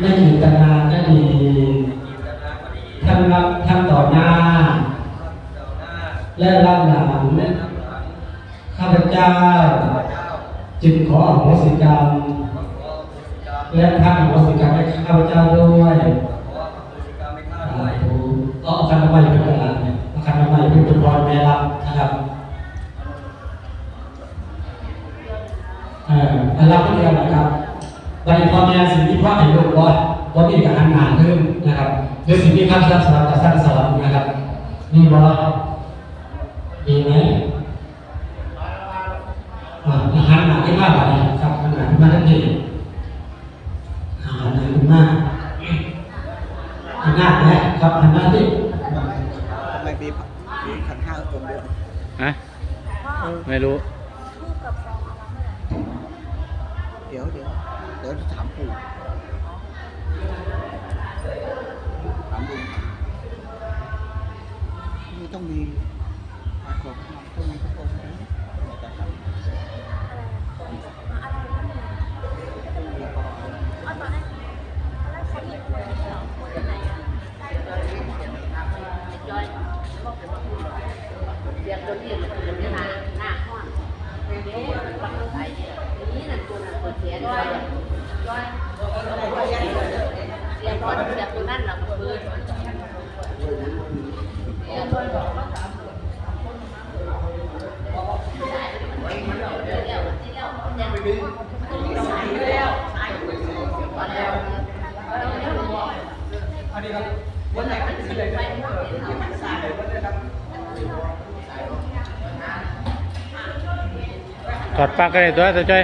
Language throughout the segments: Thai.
ไม่จิตนาก็ดีทั้งรับทั้งต่อหน้า และรับหลัง ข้าพเจ้า จึงขออโหสิกรรม และท่านอโหสิกรรมให้ข้าพเจ้าด้วยก็เอาคันน้ำมันเป็นกระดาษเนี่ยเอาคันน้ำมันเป็นตัวพรแม่รับนะครับอ่ออันรับก็เดียวนะครับ วันนี้พ่อแม่สิ่งที่พ่อให้ลูกบอสบอสมีการทำงานขึ้นนะครับหรือสิ่งที่ข้าพเจ้าสอนจะสร้างสอนนะครับมีบอสมีไหมอ่าอาหารหนักที่มากกว่านี้ครับอาหารมาทันทีอาหารหนักขึ้นมากอาหารนะครับอาหารที่ทำไมมีมีขันห้าองค์เดียวฮะไม่รู้ เมื่อไหร่ เดี๋ยวเดี๋ยวเดี๋ยวจะถามปู่ถามปู่นี่ต้องมีปรากฏต้องมีพระองค์นะแต่ครับ อะไรนะเอาตอนแรกตอนแรกเขามีคนที่สองคนยังไงอะจอยบอ กเป็นว่าคุณเรียนตัวเรียนมันคือเรื่องหน้าหน้าห้องเดี๋ยวมันต้องใส่นี่นั่นตัวนั่นตัวเสียด้วยด้วยเรียนตัวเรียนตัวนั่นเราเบิร์เรียนตัวบอกว่าสาม ถอดปลั๊กก็ได้ตัวตัวจ้อย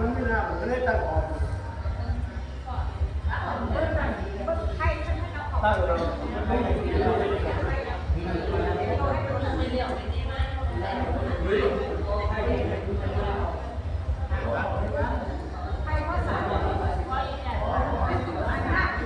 มันไม่น่ามันก็เลยตั้งออกตั้งเอา